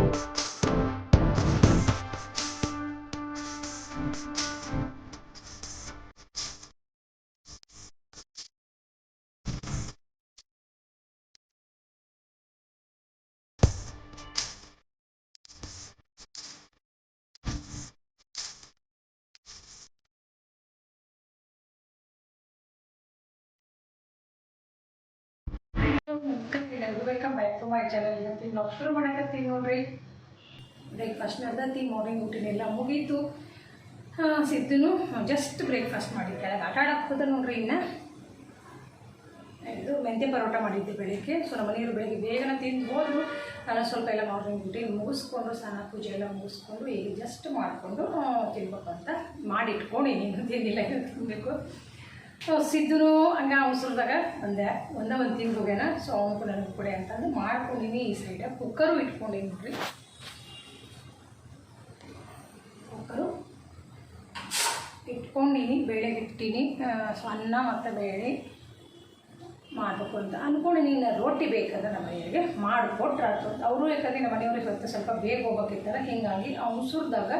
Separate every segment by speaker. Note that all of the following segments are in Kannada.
Speaker 1: Thank you. Welcome back to my channel ಇವತ್ತಿನ ನಾವು ಶುರು ಮಾಡಕತ್ತೀವಿ ನೋಡ್ರಿ. ಬ್ರೇಕ್ಫಾಸ್ಟ್ ನಡೆದತ್ತಿ ಮಾರ್ನಿಂಗ್ ಊಟಿನೆಲ್ಲ ಮುಗೀತು. ಸಿದ್ದು ಜಸ್ಟ್ ಬ್ರೇಕ್ಫಾಸ್ಟ್ ಮಾಡಿ. ಕೆಳಗೆ ಆಟ ಆಡಕ್ಕೆ ಹೋದ ನೋಡ್ರಿ ಇನ್ನು. ಇದು ಮೆಂತ್ಯ ಪರೋಟ ಮಾಡಿದ್ದೆ ಬೆಳಿಗ್ಗೆ. ಸೊ, ನಮ್ಮ ಮನೆಯವರು ಬೆಳಿಗ್ಗೆ ಬೇಗನೆ ತಿಂದು ಹೋದ್ರು. ನಾನು ಸ್ವಲ್ಪ ಎಲ್ಲ ಮಾರ್ನಿಂಗ್ ಊಟಿ ಮುಗಿಸ್ಕೊಂಡು, ಸ್ನಾನ ಪೂಜೆ ಎಲ್ಲ ಮುಗಿಸ್ಕೊಂಡು, ಈಗ ಜಸ್ಟ್ ಮಾಡಿಕೊಂಡು ತಿನ್ಬೇಕು ಅಂತ ಮಾಡಿಟ್ಕೊಂಡು ಇನ್ನೇನು ಇನ್ನೂ ತಿಂದಿಲ್ಲ ತಿನ್ನಬೇಕು ಸೊ ಸಿದ್ದನು ಹಂಗೆ ಅವಸರದಾಗ ಒಂದೇ ಒಂದೇ ಒಂದು ತಿಂದು ಹೋಗ್ಯಾನ. ಸೊ ಅವನು ನನಗೆ ಕೊಡಿ ಅಂತಂದು ಮಾಡ್ಕೊಂಡಿನಿ ಈ ಸೈಡ ಕುಕ್ಕರು ಇಟ್ಕೊಂಡಿನಿ ನೋಡ್ರಿ. ಕುಕ್ಕರು ಇಟ್ಕೊಂಡಿನಿ ಬೇಳೆ ಇಟ್ಟೀನಿ. ಸೊ, ಅನ್ನ ಮತ್ತು ಬೇಳೆ ಮಾಡಬೇಕು ಅಂತ ಅಂದ್ಕೊಂಡಿನಿ ಇನ್ನು ರೊಟ್ಟಿ ಬೇಕಂದ್ರೆ ನಮ್ಮ ಮನೆಯವರಿಗೆ ಮಾಡಿಕೊಟ್ರೆ ಅವರು ಯಾಕಂದರೆ ನಮ್ಮ ಮನೆಯವ್ರಿಗೆ ಇವತ್ತು ಸ್ವಲ್ಪ ಬೇಗ ಹೋಗ್ಬೇಕಿತ್ತಲ್ಲ, ಹೀಗಾಗಿ ಅವಸರದಾಗ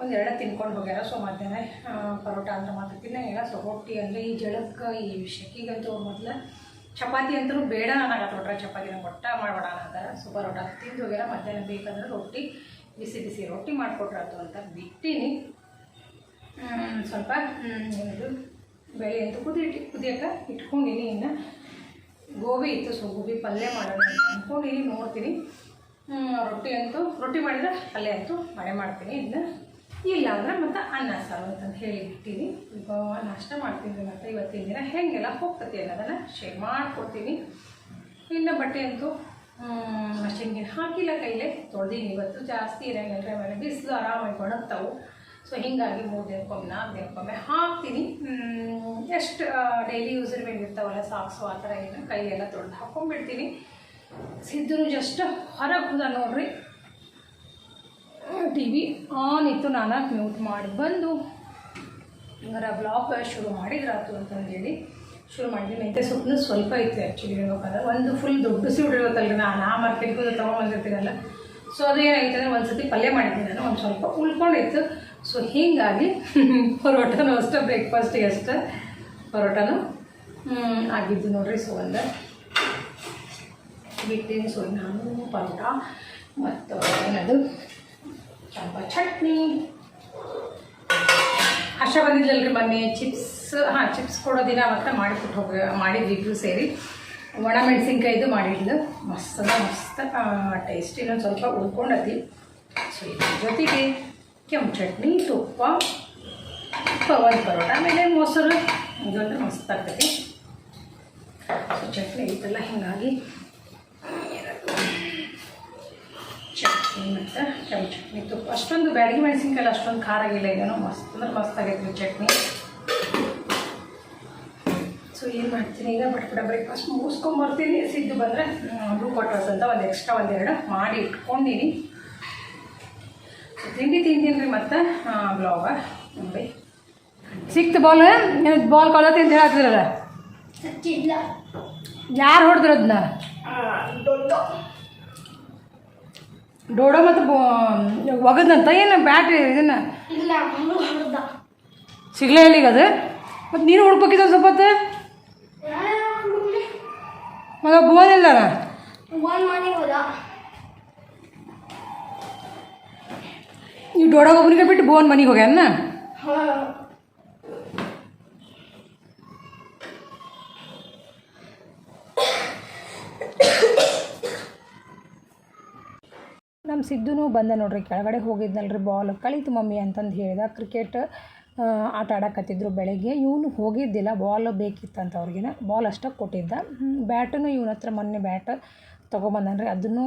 Speaker 1: ಒಂದೆರಡು ತಿನ್ಕೊಂಡು ಹೋಗ್ಯಾರ. ಸೊ ಮಧ್ಯಾಹ್ನ ಪರೋಟ ಅಂದ್ರೆ ಮಾತ್ರ ತಿನ್ನಂಗಿಲ್ಲ ಸೊ ರೊಟ್ಟಿ ಅಂದರೆ ಈ ಜಳಕ್ಕೆ ಈ ವಿಷಯಕ್ಕೀಗಂತೂ ಮೊದಲು ಚಪಾತಿ ಅಂತೂ ಬೇಡ ನನಗೆ ಚಪಾತಿನ ಕೊಟ್ಟ ಮಾಡಬೇಡ ಅಂತಾರೆ ಸೊ ಪರೋಟ ತಿಂದು ಹೋಗ್ಯಾರ. ಮಧ್ಯಾಹ್ನ ಬೇಕಂದ್ರೆ ರೊಟ್ಟಿ, ಬಿಸಿ ಬಿಸಿ ರೊಟ್ಟಿ ಮಾಡಿಕೊಟ್ರಾತು ಅಂತ ಬಿಟ್ಟೀನಿ. ಸ್ವಲ್ಪ ಇದು ಬೆಳೆ ಅಂತ ಕುದಿಟ್ಟು ಕುದಿಯಕ್ಕೆ ಇಟ್ಕೊಂಡಿನಿ ಇನ್ನು. ಗೋಬಿ ಇತ್ತು. ಸೊ ಗೋಬಿ ಪಲ್ಯ ಮಾಡೋಣ ಅಂದ್ಕೊಂಡಿನಿ, ನೋಡ್ತೀನಿ. ರೊಟ್ಟಿ ಅಂತೂ, ರೊಟ್ಟಿ ಮಾಡಿದ್ರೆ ಅಲ್ಲೇ ಅಂತೂ ಮಳೆ ಮಾಡ್ತೀನಿ. ಇನ್ನು ಇಲ್ಲ ಅಂದ್ರೆ ಮತ್ತು ಅನ್ನ ಸಾರು ಅಂತಂದು ಹೇಳಿಬಿಟ್ಟಿನಿ ಈಗ ನಾಷ್ಟ ಮಾಡ್ತೀನಿ ಮತ್ತು ಇವತ್ತಿನ ದಿನ. ಹೆಂಗೆಲ್ಲ ಹೋಗ್ತತಿ ಅನ್ನೋದನ್ನು ಶೇರ್ ಮಾಡ್ಕೊಡ್ತೀನಿ. ಇನ್ನು ಬಟ್ಟೆ ಅಂತೂ ಮಷಿನ್ಗೆ ಹಾಕಿಲ್ಲ ಕೈಲೇ. ತೊಳ್ದೀನಿ. ಇವತ್ತು ಜಾಸ್ತಿ ಇರೋಂಗಿಲ್ಲ ಆಮೇಲೆ ಬಿಸಿಲು ಆರಾಮಾಗಿ ಒಣಗ್ತಾವು ಸೊ ಹೀಗಾಗಿ ಮೂರು ದಿನಕ್ಕೊಮ್ಮೆ, ನಾಲ್ಕು ದಿನಕ್ಕೊಮ್ಮೆ ಹಾಕ್ತೀನಿ. ಎಷ್ಟು ಡೈಲಿ ಯೂಸರ್ ಮೇಲೆ ಇರ್ತಾವಲ್ಲ ಸಾಕ್ಸು ಆ ಥರ ಏನು ಕೈಯೆಲ್ಲ ತೊಳೆದು ಹಾಕ್ಕೊಂಡ್ಬಿಡ್ತೀನಿ ಸಿದ್ದನು ಜಸ್ಟ್ ಹೊರಗೆ ಹೋದ ನೋಡ್ರಿ. ಟಿ ವಿ ಆನ್ ಇತ್ತು ನಾನು ಮ್ಯೂಟ್ ಮಾಡಿ ಬಂದು. ಹಂಗಾರೆ ಬ್ಲಾಗ್ ಶುರು ಮಾಡಿದ್ರಾಯ್ತು ಅಂತಂದೇಳಿ ಶುರು ಮಾಡಿದ್ವಿ. ಮೆಂತ್ಯ ಸೊಪ್ಪು ಸ್ವಲ್ಪ ಇತ್ತು ಆ್ಯಕ್ಚುಲಿ ಹೇಳ್ಬೇಕಂದ್ರೆ. ಒಂದು ಫುಲ್ ದೊಡ್ಡ ಸೀಡ್ ಇರುತ್ತಲ್ಲ ನಾನು ಆ ಮಾರ್ಕೆಟ್ಗೆ ಹೋದ್ರೆ ತೊಗೊಂಬಂದಿರ್ತೀನಲ್ಲ ಸೊ ಅದು ಏನಾಗಿತ್ತು ಅಂದರೆ ಒಂದು ಸತಿ ಪಲ್ಯ ಮಾಡಿದ್ದೆ ನಾನು, ಒಂದು ಸ್ವಲ್ಪ ಉಳ್ಕೊಂಡಿತ್ತು. ಸೊ ಹೀಗಾಗಿ ಪರೋಟನೂ ಅಷ್ಟೇ ಬ್ರೇಕ್ಫಾಸ್ಟಿಗೆ ಅಷ್ಟೇ ಪರೋಟನೂ ಆಗಿದ್ದು ನೋಡ್ರಿ. ಸೊ ಒಂದು ಬಿಟ್ಟಿನಿ ನಾನು ಪರೋಟ ಮತ್ತು ಏನದು? ಸ್ವಲ್ಪ ಚಟ್ನಿ. ಹರ್ಷ ಬಂದಿದ್ಲಲ್ರಿ ಮೊನ್ನೆ ಚಿಪ್ಸ್, ಹಾಂ, ಚಿಪ್ಸ್ ಕೊಡೋದಿನ ಮತ್ತೆ ಮಾಡಿಕೊಟ್ಟು ಹೋಗಿ, ಮಾಡಿದ್ವಿ ಇಬ್ಬರು ಸೇರಿ. ಒಣ ಮೆಣಸಿನ್ಕಾಯ್ದು ಮಾಡಿದ್ಲು. ಮಸ್ತದ ಮಸ್ತ ಟೇಸ್ಟ್ ಇನ್ನೊಂದು ಸ್ವಲ್ಪ ಉಳ್ಕೊಂಡತಿ. ಜೊತೆಗೆ ಕೆಂಪು ಚಟ್ನಿ, ತುಪ್ಪ ಒಂದು ಪರೋಟ, ಆಮೇಲೆ ಮೊಸರು. ಇದು ಮಸ್ತ್ ಆಗ್ತೈತಿ ಚಟ್ನಿ ಐತಲ್ಲ, ಹೀಗಾಗಿ ಚಟ್ನಿ ಮತ್ತು ಚಟ್ನಿ ತುಪ್ಪ. ಅಷ್ಟೊಂದು ಬ್ಯಾಡಗಿ ಮೆಣಸಿನ್ಕಾಯಿ ಅಷ್ಟೊಂದು ಖಾರ ಆಗಿಲ್ಲ ಇದೇನೋ ಮಸ್ತ್ ಅಂದ್ರೆ ಮಸ್ತ್ ಆಗೈತೆ ಚಟ್ನಿ. ಸೊ ಏನು ಮಾಡ್ತೀನಿ? ಈಗ ಬಟ್ ಬಿಡ ಬ್ರೇಕ್ಫಾಸ್ಟ್ ಮುಗಿಸ್ಕೊಂಬರ್ತೀನಿ. ಸಿದ್ದು ಬಂದರೆ ಅದು ಅಂತ ಒಂದು ಎಕ್ಸ್ಟ್ರಾ ಒಂದೆರಡು ಮಾಡಿ ಇಟ್ಕೊಂಡಿನಿ. ತಿಂಡಿ ತಿಂತೀನಿ ರೀ ಮತ್ತು ಬ್ಲಾಗ ನೋಡಿ. ಸಿಕ್ತು ಬಾಲ್ ಬಾಲ್ ಕೊಳತಿ ಅಂತ ಯಾರು ಹೊಡೆದ್ರು ಅದನ್ನ
Speaker 2: ದೊಡ್ಡ
Speaker 1: ಡೋಡೋ ಮತ್ತು ಒಗದಂತ ಏನು ಬ್ಯಾಟ್ರಿ ಇದನ್ನ? ಸಿಗ್ಲೇ ಇಲ್ಲ ಈಗ ಅದು? ಮತ್ತು ನೀನು ಹುಡ್ಬೇಕಿದ್ದ ಸ್ವಲ್ಪ ಹೊತ್ತು ಮಗ ಬೋನ್ ಇಲ್ಲ ನೀವು ಡೋಡೋಗ ಒಬ್ಬನಿಗೆ ಬಿಟ್ಟು ಬೋನ್ ಮನೆಗೆ ಹೋಗ್ಯಾನ? ನಮ್ಮ ಸಿದ್ದುನು ಬಂದ ನೋಡ್ರಿ, ಕೆಳಗಡೆ ಹೋಗಿದ್ನಲ್ರಿ ಬಾಲ್ ಕಳೀತು ಮಮ್ಮಿ ಅಂತಂದು ಹೇಳಿದ. ಕ್ರಿಕೆಟ್ ಆಟ ಆಡಕತ್ತಿದ್ರು ಬೆಳಗ್ಗೆ. ಇವನು ಹೋಗಿದ್ದಿಲ್ಲ ಬಾಲ್ ಬೇಕಿತ್ತಂತ ಅವ್ರಿಗಿನ. ಬಾಲ್ ಅಷ್ಟೇ ಕೊಟ್ಟಿದ್ದ. ಬ್ಯಾಟನ್ನು ಇವನ ಹತ್ರ ಮೊನ್ನೆ ಬ್ಯಾಟ್ ತೊಗೊಬಂದನ್ರಿ. ಅದನ್ನು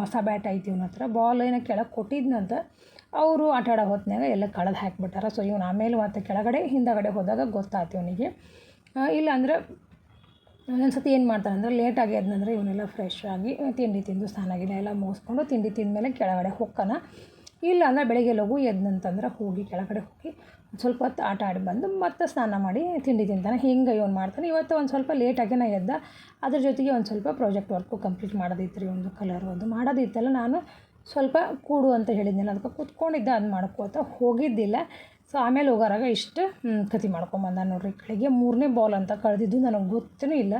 Speaker 1: ಹೊಸ ಬ್ಯಾಟ್ ಐತಿ ಇವನ ಹತ್ರ. ಬಾಲ್ ಏನೋ ಕೆಳಗೆ ಕೊಟ್ಟಿದ್ನಂತ ಅವರು ಆಟ ಆಡೋ ಹೊತ್ನ್ಯಾಗ ಎಲ್ಲ ಕಳೆದು ಹಾಕ್ಬಿಟ್ಟಾರ. ಸೊ ಇವನು ಆಮೇಲೆ ಮತ್ತೆ ಕೆಳಗಡೆ, ಹಿಂದಗಡೆ ಹೋದಾಗ ಗೊತ್ತಾಯ್ತು ಇವನಿಗೆ. ಇಲ್ಲ ಅಂದ್ರೆ ಒಂದೊಂದು ಸತಿ ಏನು ಮಾಡ್ತಾರೆ ಅಂದರೆ ಲೇಟಾಗಿ ಅದನ್ನಂದ್ರೆ ಇವನ್ನೆಲ್ಲ ಫ್ರೆಶ್ ಆಗಿ ತಿಂಡಿ ತಿಂದು ಸ್ನಾನ ಗಿನ ಎಲ್ಲ ಮುಗಿಸ್ಕೊಂಡು ತಿಂಡಿ ತಿಂದಮೇಲೆ ಕೆಳಗಡೆ ಹೊಕ್ಕನ. ಇಲ್ಲ ಅಂದರೆ ಬೆಳಗ್ಗೆ ಲಘು ಎದ್ನಂತಂದ್ರೆ ಹೋಗಿ ಕೆಳಗಡೆ ಹೋಗಿ ಸ್ವಲ್ಪ ಹೊತ್ತು ಆಟ ಆಡಿ ಬಂದು ಮತ್ತೆ ಸ್ನಾನ ಮಾಡಿ ತಿಂಡಿ ತಿಂತಾನೆ. ಹಿಂಗೆ ಇವನು ಮಾಡ್ತಾನೆ. ಇವತ್ತು ಒಂದು ಸ್ವಲ್ಪ ಲೇಟಾಗಿ ನಾ ಎದ್ದ. ಅದ್ರ ಜೊತೆಗೆ ಒಂದು ಸ್ವಲ್ಪ ಪ್ರಾಜೆಕ್ಟ್ ವರ್ಕು ಕಂಪ್ಲೀಟ್ ಮಾಡೋದಿತ್ತು ರೀ ಒಂದು ಕಲರ್ ಒಂದು ಮಾಡೋದಿತ್ತಲ್ಲ ನಾನು ಸ್ವಲ್ಪ ಕೂಡು ಅಂತ ಹೇಳಿದ್ನಲ್ಲ, ಅದಕ್ಕೆ ಕೂತ್ಕೊಂಡಿದ್ದೆ, ಅದು ಮಾಡ್ಕೋತ ಹೋಗಿದ್ದಿಲ್ಲ. ಸೊ ಆಮೇಲೆ ಹೋಗೋರಾಗ ಇಷ್ಟು ಕತಿ ಮಾಡ್ಕೊಂಬಂದ ನೋಡ್ರಿ ಕಡೆಗೆ ಮೂರನೇ ಬಾಲ್ ಅಂತ ಕಳೆದಿದ್ದು ನನಗೆ ಗೊತ್ತೂ ಇಲ್ಲ.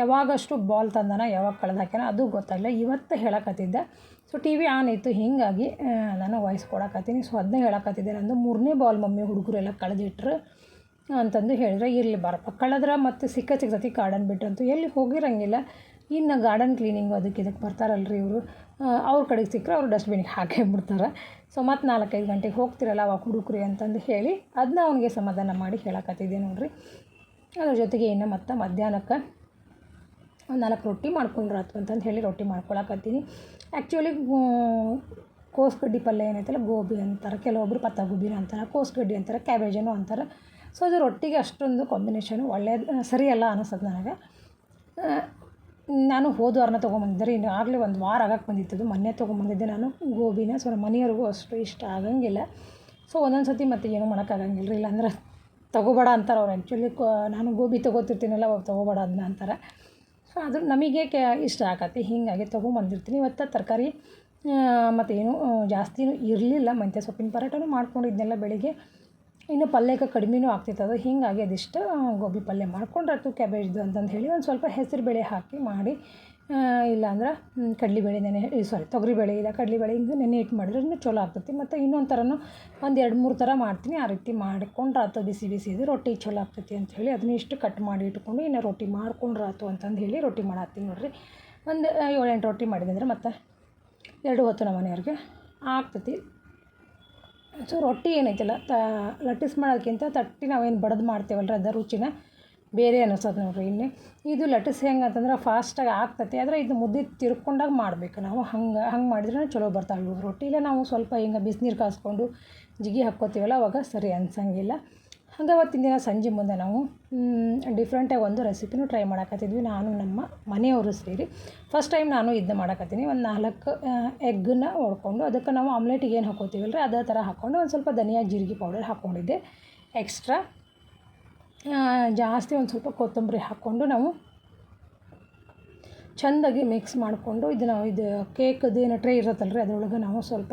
Speaker 1: ಯಾವಾಗಷ್ಟು ಬಾಲ್ ತಂದಾನ, ಯಾವಾಗ ಕಳೆದು ಅದು ಗೊತ್ತಾಗಲಿಲ್ಲ. ಇವತ್ತು ಹೇಳಕತ್ತಿದ್ದೆ. ಸೊ ಟಿ ವಿ ಆನ್ ಇತ್ತು, ಹೀಗಾಗಿ ನಾನು ವಾಯ್ಸ್ ಕೊಡಕತ್ತೀನಿ. ಸೊ ಅದನ್ನೇ ಹೇಳಕತ್ತಿದ್ದೆ. ನಂದು ಮೂರನೇ ಬಾಲ್ ಮಮ್ಮಿ ಹುಡುಗರೆಲ್ಲ ಕಳೆದಿಟ್ರು ಅಂತಂದು ಹೇಳಿದ್ರೆ, ಇರಲಿ ಬಾರಪ್ಪ, ಕಳೆದ್ರೆ ಮತ್ತೆ ಸಿಕ್ಕ ಸಿಗ್ತತಿ ಗಾರ್ಡನ್ ಬಿಟ್ಟಂತೂ ಎಲ್ಲಿ ಹೋಗಿರಂಗಿಲ್ಲ. ಇನ್ನು ಗಾರ್ಡನ್ ಕ್ಲೀನಿಂಗು ಅದಕ್ಕೆ ಇದಕ್ಕೆ ಬರ್ತಾರಲ್ರಿ ಇವರು. ಅವ್ರ ಕಡೆಗೆ ಸಿಕ್ಕರೆ ಅವ್ರು ಡಸ್ಟ್ಬಿನ್ಗೆ ಹಾಕೇ ಬಿಡ್ತಾರೆ. ಸೊ ಮತ್ತು ನಾಲ್ಕೈದು ಗಂಟೆಗೆ ಹೋಗ್ತಿರಲ್ಲ ಅವಾಗ ಹುಡುಕ್ರಿ ಅಂತಂದು ಹೇಳಿ ಅದನ್ನ ಅವನಿಗೆ ಸಮಾಧಾನ ಮಾಡಿ ಹೇಳಕತ್ತಿದ್ದೆ ನೋಡ್ರಿ. ಅದ್ರ ಜೊತೆಗೆ ಏನು ಮತ್ತು ಮಧ್ಯಾಹ್ನಕ್ಕೆ ಒಂದು ನಾಲ್ಕು ರೊಟ್ಟಿ ಮಾಡ್ಕೊಂಡ್ರಾತು ಅಂತಂದು ಹೇಳಿ ರೊಟ್ಟಿ ಮಾಡ್ಕೊಳಕತ್ತೀನಿ. ಆ್ಯಕ್ಚುಲಿ ಕೋಸ್ಗಡ್ಡಿ ಪಲ್ಯ ಏನೈತಲ್ಲ, ಗೋಬಿ ಅಂತಾರೆ ಕೆಲವೊಬ್ಬರು ಪತ್ತಾಗೋಬಿನ ಅಂತಾರೆ, ಕೋಸ್ಗಡ್ಡಿ ಅಂತಾರೆ, ಕ್ಯಾಬೇಜನು ಅಂತಾರೆ. ಸೊ ಅದು ರೊಟ್ಟಿಗೆ ಅಷ್ಟೊಂದು ಕಾಂಬಿನೇಷನು ಒಳ್ಳೆಯದು ಸರಿಯಲ್ಲ ಅನಿಸ್ತದೆ ನನಗೆ. ನಾನು ಹೋದ ವಾರನ ತೊಗೊಂಬಂದಿದ್ದೆ. ಇನ್ನು ಆಗಲೇ ಒಂದು ವಾರ ಆಗಕ್ಕೆ ಅದು ಮೊನ್ನೆ ತೊಗೊಂಬಂದಿದ್ದೆ ನಾನು. ಗೋಬಿನ. ಸೊ, ನಮ್ಮ ಮನೆಯವ್ರಿಗೂ ಅಷ್ಟು ಇಷ್ಟ ಆಗಂಗಿಲ್ಲ. ಸೊ, ಒಂದೊಂದು ಸತಿ ಮತ್ತೆ ಏನೂ ಮಾಡೋಕ್ಕಾಗಂಗಿಲ್ಲ ರೀ. ಇಲ್ಲಾಂದ್ರೆ ತೊಗೋಬೇಡ ಅಂತಾರೆ ಅವ್ರು ಆ್ಯಕ್ಚುಲಿ ನಾನು ಗೋಬಿ ತೊಗೋತಿರ್ತೀನಲ್ಲ, ಅವಾಗ ತೊಗೋಬೇಡ ಅದನ್ನ ಅಂತಾರೆ. ಸೊ, ಅದು ನಮಗೆ ಕೆ, ಇಷ್ಟ ಆಗತ್ತೆ. ಹೀಗಾಗಿ ತೊಗೊಂಬಂದಿರ್ತೀನಿ. ಇವತ್ತು ತರಕಾರಿ ಮತ್ತೇನು ಜಾಸ್ತಿನೂ ಇರಲಿಲ್ಲ. ಮೆಂತ್ಯ ಸೊಪ್ಪಿನ ಪರೋಟನೂ ಮಾಡ್ಕೊಂಡಿದ್ನೆಲ್ಲ ಬೆಳಿಗ್ಗೆ. ಇನ್ನು ಪಲ್ಯಕ್ಕೆ ಕಡಿಮೆನೂ ಆಗ್ತಿತ್ತು. ಅದು ಹೀಗಾಗಿ ಅದಿಷ್ಟು ಗೋಬಿ ಪಲ್ಯ ಮಾಡ್ಕೊಂಡ್ರಾಯ್ತು ಕ್ಯಾಬೇಜ್ದು ಅಂತಂದು ಹೇಳಿ ಒಂದು ಸ್ವಲ್ಪ ಹೆಸರು ಬೇಳೆ ಹಾಕಿ ಮಾಡಿ ಇಲ್ಲಾಂದ್ರೆ ಕಡಲೆಬೇಳೆ ನೆನೆ ಸಾರಿ ತೊಗರಿಬೇಳೆ ಇಲ್ಲ ಕಡಲೆಬೇಳೆ ಹಿಂಗೆ ನೆನೆ ಇಟ್ಟು ಮಾಡಿದ್ರೆ ಇನ್ನೂ ಚಲೋ ಆಗ್ತೈತಿ. ಮತ್ತು ಇನ್ನೊಂದು ಥರನೂ ಒಂದು ಎರಡು ಮೂರು ಥರ ಮಾಡ್ತೀನಿ. ಆ ರೀತಿ ಮಾಡಿಕೊಂಡ್ರಾತು, ಬಿಸಿ ಬಿಸಿ ಇದು ರೊಟ್ಟಿ ಚಲೋ ಆಗ್ತೈತಿ ಅಂತ ಹೇಳಿ ಅದನ್ನ ಇಷ್ಟು ಕಟ್ ಮಾಡಿ ಇಟ್ಕೊಂಡು ಇನ್ನು ರೊಟ್ಟಿ ಮಾಡ್ಕೊಂಡ್ರಾತು ಅಂತಂದು ಹೇಳಿ ರೊಟ್ಟಿ ಮಾಡತ್ತೀನಿ ನೋಡಿರಿ. ಒಂದು ಏಳೆಂಟು ರೊಟ್ಟಿ ಮಾಡಿದೆ ಅಂದ್ರೆ ಮತ್ತು ಎರಡು ಹೊತ್ತು ನಮ್ಮ ಮನೆಯವ್ರಿಗೆ ಆಗ್ತೈತಿ. ಸೊ ರೊಟ್ಟಿ ಏನೈತಲ್ಲ, ತ, ಲಟ್ಟಿಸ್ ಮಾಡೋದಕ್ಕಿಂತ ತಟ್ಟಿ ನಾವೇನು ಬಡದು ಮಾಡ್ತೇವಲ್ರಿ ಅದರ ರುಚಿನ? ಬೇರೆ ಅನ್ನಿಸೋದು ನೋಡ್ರಿ ಇಲ್ಲಿ ಇದು ಲಟ್ಟಿಸ್ ಹೆಂಗೆ ಅಂತಂದ್ರೆ ಫಾಸ್ಟಾಗಿ ಆಗ್ತೈತಿ, ಆದರೆ ಇದು ಮುದ್ದೆ ತಿರ್ಕೊಂಡಾಗ ಮಾಡಬೇಕು. ನಾವು ಹಂಗೆ ಹಂಗೆ ಮಾಡಿದ್ರೆ ಚಲೋ ಬರ್ತಾವೆ ರೊಟ್ಟಿಲೇ ರೊಟ್ಟಿ ನಾವು ಸ್ವಲ್ಪ ಹಿಂಗೆ ಬಿಸಿನೀರು ಕಾಸ್ಕೊಂಡು ಜಿಗಿ ಹಾಕ್ಕೋತೀವಲ್ಲ, ಅವಾಗ ಸರಿ ಅನ್ಸಂಗಿಲ್ಲ. ಹಂಗೆ ಅವತ್ತಿನ ದಿನ ಸಂಜೆ ಮುಂದೆ ನಾವು ಡಿಫ್ರೆಂಟಾಗಿ ಒಂದು ರೆಸಿಪಿನೂ ಟ್ರೈ ಮಾಡಕತ್ತಿದ್ವಿ. ನಾನು, ನಮ್ಮ ಮನೆಯವರು ಸೇರಿ. ಫಸ್ಟ್ ಟೈಮ್ ನಾನು ಇದನ್ನ ಮಾಡಕತ್ತೀನಿ. ಒಂದು ನಾಲ್ಕು ಎಗ್ಗನ್ನ ಹೊಡ್ಕೊಂಡು ಅದಕ್ಕೆ ನಾವು ಆಮ್ಲೆಟಿಗೆ ಏನು ಹಾಕೋತೀವಲ್ಲ ಅದೇ ಥರ ಹಾಕ್ಕೊಂಡು ಒಂದು ಸ್ವಲ್ಪ ಧನಿಯಾ, ಜೀರಿಗೆ ಪೌಡರ್ ಹಾಕ್ಕೊಂಡಿದ್ದೆ ಎಕ್ಸ್ಟ್ರಾ ಜಾಸ್ತಿ ಒಂದು ಸ್ವಲ್ಪ ಕೊತ್ತಂಬರಿ ಹಾಕ್ಕೊಂಡು ನಾವು ಚೆಂದಾಗಿ ಮಿಕ್ಸ್ ಮಾಡಿಕೊಂಡು ನಾವು ಇದು ಕೇಕದ್ದು ಏನು ಟ್ರೇ ಇರುತ್ತಲ್ಲ ರೀ ಅದರೊಳಗೆ ನಾವು ಸ್ವಲ್ಪ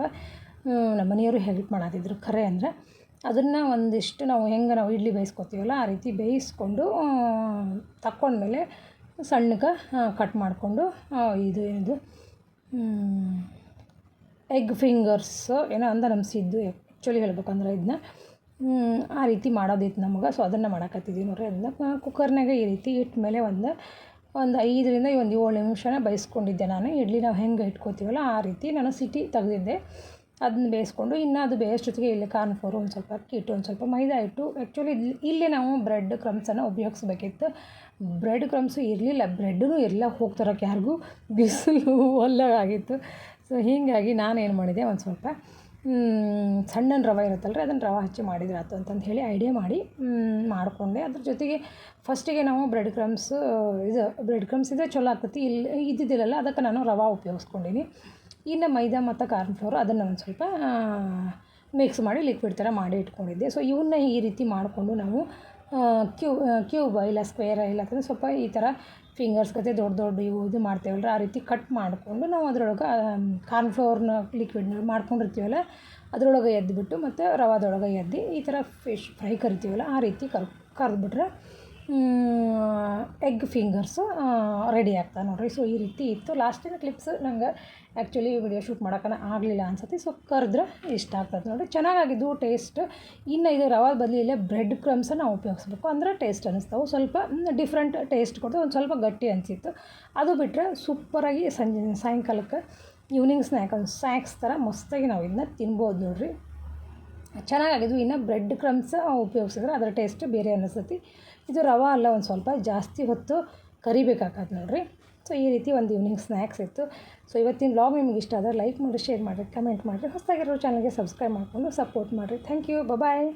Speaker 1: ನಮ್ಮ ಮನೆಯವರು ಹೆಲ್ಪ್ ಮಾಡತ್ತಿದ್ರು ಖರೆ ಅಂದರೆ. ಅದನ್ನು ಒಂದಿಷ್ಟು ನಾವು ಹೆಂಗೆ ನಾವು ಇಡ್ಲಿ ಬೇಯಿಸ್ಕೊತೀವಲ್ಲ ಆ ರೀತಿ ಬೇಯಿಸ್ಕೊಂಡು ತಕ್ಕೊಂಡ್ಮೇಲೆ ಸಣ್ಣಗೆ ಕಟ್ ಮಾಡಿಕೊಂಡು ಇದು ಏನಿದು ಎಗ್ ಫಿಂಗರ್ಸ್ ಏನೋ ಅಂದ ನಮ್ಸಿದ್ದು ಆ್ಯಕ್ಚುಲಿ ಹೇಳ್ಬೇಕಂದ್ರೆ ಇದನ್ನ ಆ ರೀತಿ ಮಾಡೋದಿತ್ತು ನಮ್ಗೆ. ಸೊ ಅದನ್ನು ಮಾಡಕತ್ತಿದ್ದೀವಿ ನೋಡ್ರಿ. ಅದನ್ನ ಕುಕ್ಕರ್ನಾಗೆ ಈ ರೀತಿ ಇಟ್ಟ ಮೇಲೆ ಒಂದು ಒಂದು ಐದರಿಂದ ಒಂದು ಏಳು ನಿಮಿಷನ ಬೇಯಿಸ್ಕೊಂಡಿದ್ದೆ ನಾನು. ಇಡ್ಲಿ ನಾವು ಹೆಂಗೆ ಇಟ್ಕೋತೀವಲ್ಲ ಆ ರೀತಿ ನಾನು ಸಿಟಿ ತೆಗೆದಿದ್ದೆ. ಅದನ್ನ ಬೇಯಿಸ್ಕೊಂಡು ಇನ್ನು ಅದು ಬೇಯಿಸೋತ್ತಿಗೆ ಇಲ್ಲಿ ಕಾರ್ನ್ ಫ್ಲೋರ್ ಒಂದು ಸ್ವಲ್ಪ ಅಕ್ಕಿ ಹಿಟ್ಟು ಒಂದು ಸ್ವಲ್ಪ ಮೈದಾ ಹಿಟ್ಟು. ಆ್ಯಕ್ಚುಲಿ ಇಲ್ಲಿ ನಾವು ಬ್ರೆಡ್ ಕ್ರಮ್ಸನ್ನು ಉಪಯೋಗಿಸ್ಬೇಕಿತ್ತು. ಬ್ರೆಡ್ ಕ್ರಮ್ಸು ಇರಲಿಲ್ಲ ಬ್ರೆಡ್ಡೂ ಇರಲಿಲ್ಲ ಹೋಗ್ತಾರಕ್ಕೆ ಯಾರಿಗೂ. ಬಿಸಿಲು ಒಲ್ಲಾಗಿತ್ತು ಸೊ ಹೀಗಾಗಿ ನಾನೇನು ಮಾಡಿದೆ, ಒಂದು ಸ್ವಲ್ಪ ಸಣ್ಣ ರವೆ ಇರುತ್ತಲ್ಲ ರೀ ಅದನ್ನು ರವೆ ಹಚ್ಚಿ ಮಾಡಿದ್ರೆ ಆಯ್ತು ಅಂತಂದು ಹೇಳಿ ಐಡಿಯಾ ಮಾಡಿ ಮಾಡಿಕೊಂಡೆ. ಅದ್ರ ಜೊತೆಗೆ ಫಸ್ಟಿಗೆ ನಾವು ಬ್ರೆಡ್ ಕ್ರಮ್ಸ್ ಇದು ಬ್ರೆಡ್ ಕ್ರಮ್ಸ್ ಇದ್ರೆ ಚಲೋ ಆಗ್ತೈತಿ. ಇಲ್ಲಿ ಇದ್ದಿದ್ದಿಲ್ಲಲ್ಲ, ಅದಕ್ಕೆ ನಾನು ರವೆ ಉಪಯೋಗಿಸ್ಕೊಂಡೀನಿ. ಇನ್ನು ಮೈದಾ ಮತ್ತು ಕಾರ್ನ್ ಫ್ಲೋರ್ ಅದನ್ನು ಒಂದು ಸ್ವಲ್ಪ ಮಿಕ್ಸ್ ಮಾಡಿ ಲಿಕ್ವಿಡ್ ಥರ ಮಾಡಿ ಇಟ್ಕೊಂಡಿದ್ದೆ. ಸೊ ಇವನ್ನ ಈ ರೀತಿ ಮಾಡಿಕೊಂಡು ನಾವು ಕ್ಯೂ ಕ್ಯೂಬ್ ಇಲ್ಲ ಸ್ಕ್ವೇರ ಇಲ್ಲ ಅಂತಂದ್ರೆ ಸ್ವಲ್ಪ ಈ ಥರ ಫಿಂಗರ್ಸ್ ಕತೆ ದೊಡ್ಡ ದೊಡ್ಡ ಇವು ಇದು ಮಾಡ್ತೇವಲ್ಲ ಆ ರೀತಿ ಕಟ್ ಮಾಡಿಕೊಂಡು ನಾವು ಅದರೊಳಗೆ ಕಾರ್ನ್ ಫ್ಲೋರ್ನ ಲಿಕ್ವಿಡ್ನ ಮಾಡ್ಕೊಂಡಿರ್ತೀವಲ್ಲ, ಅದರೊಳಗೆ ಎದ್ದುಬಿಟ್ಟು ಮತ್ತು ರವಾದೊಳಗೆ ಎದ್ದು ಈ ಥರ ಫಿಶ್ ಫ್ರೈ ಕರಿತೀವಲ್ಲ, ಆ ರೀತಿ ಕರ್, ಕರೆದ್ಬಿಟ್ರೆ ಎಗ್ ಫಿಂಗರ್ಸು ರೆಡಿ ಆಗ್ತಾ ನೋಡಿರಿ. ಸೊ ಈ ರೀತಿ ಇತ್ತು. ಲಾಸ್ಟಿನ ಕ್ಲಿಪ್ಸ್ ನಂಗೆ ಆ್ಯಕ್ಚುಲಿ ವಿಡಿಯೋ ಶೂಟ್ ಮಾಡೋಕ್ಕನ ಆಗಲಿಲ್ಲ ಅನ್ಸತ್ತೆ. ಸೊ ಕರೆದ್ರೆ ಇಷ್ಟ ಆಗ್ತದೆ ನೋಡಿ ಚೆನ್ನಾಗಾಗಿದ್ದು ಟೇಸ್ಟ್ ಇನ್ನು ಇದು ರವೆ ಬದಲಿ ಇಲ್ಲೇ ಬ್ರೆಡ್ ಕ್ರಮ್ಸನ್ನು ನಾವು ಉಪಯೋಗಿಸ್ಬೇಕು. ಅಂದರೆ ಟೇಸ್ಟ್ ಅನ್ನಿಸ್ತಾವೆ ಸ್ವಲ್ಪ ಡಿಫ್ರೆಂಟ್ ಟೇಸ್ಟ್ ಕೊಡ್ತು ಒಂದು ಸ್ವಲ್ಪ ಗಟ್ಟಿ ಅನಿಸಿತ್ತು. ಅದು ಬಿಟ್ಟರೆ ಸೂಪರಾಗಿ ಸಂಜೆ, ಸಾಯಂಕಾಲಕ್ಕೆ ಈವ್ನಿಂಗ್ ಸ್ನ್ಯಾಕ್ ಸ್ನ್ಯಾಕ್ಸ್ ಥರ ಮಸ್ತಾಗಿ ನಾವು ಇದನ್ನ ತಿನ್ಬೋದು ನೋಡಿರಿ. ಚೆನ್ನಾಗಾಗಿದ್ವು. ಇನ್ನು ಬ್ರೆಡ್ ಕ್ರಮ್ಸ್ ಉಪಯೋಗಿಸಿದ್ರೆ ಅದರ ಟೇಸ್ಟ್ ಬೇರೆ ಅನ್ನಿಸ್ತೈತಿ ಇದು ರವೆ ಅಲ್ಲ, ಒಂದು ಸ್ವಲ್ಪ ಜಾಸ್ತಿ ಹೊತ್ತು ಕರಿಬೇಕಾಗತ್ತೆ ನೋಡಿರಿ. ಸೊ ಈ ರೀತಿ ಒಂದು ಈವ್ನಿಂಗ್ ಸ್ನ್ಯಾಕ್ಸ್ ಇತ್ತು. ಸೊ ಇವತ್ತಿನ ಬ್ಲಾಗ್ ನಿಮ್ಗೆ ಇಷ್ಟ ಆದರೆ ಲೈಕ್ ಮಾಡಿರಿ ಶೇರ್ ಮಾಡಿರಿ ಕಮೆಂಟ್ ಮಾಡಿರಿ ಹೊಸದಾಗಿರೋ ಚಾನಲ್ಗೆ ಸಬ್ಸ್ಕ್ರೈಬ್ ಮಾಡಿಕೊಂಡು ಸಪೋರ್ಟ್ ಮಾಡಿರಿ. Thank you bye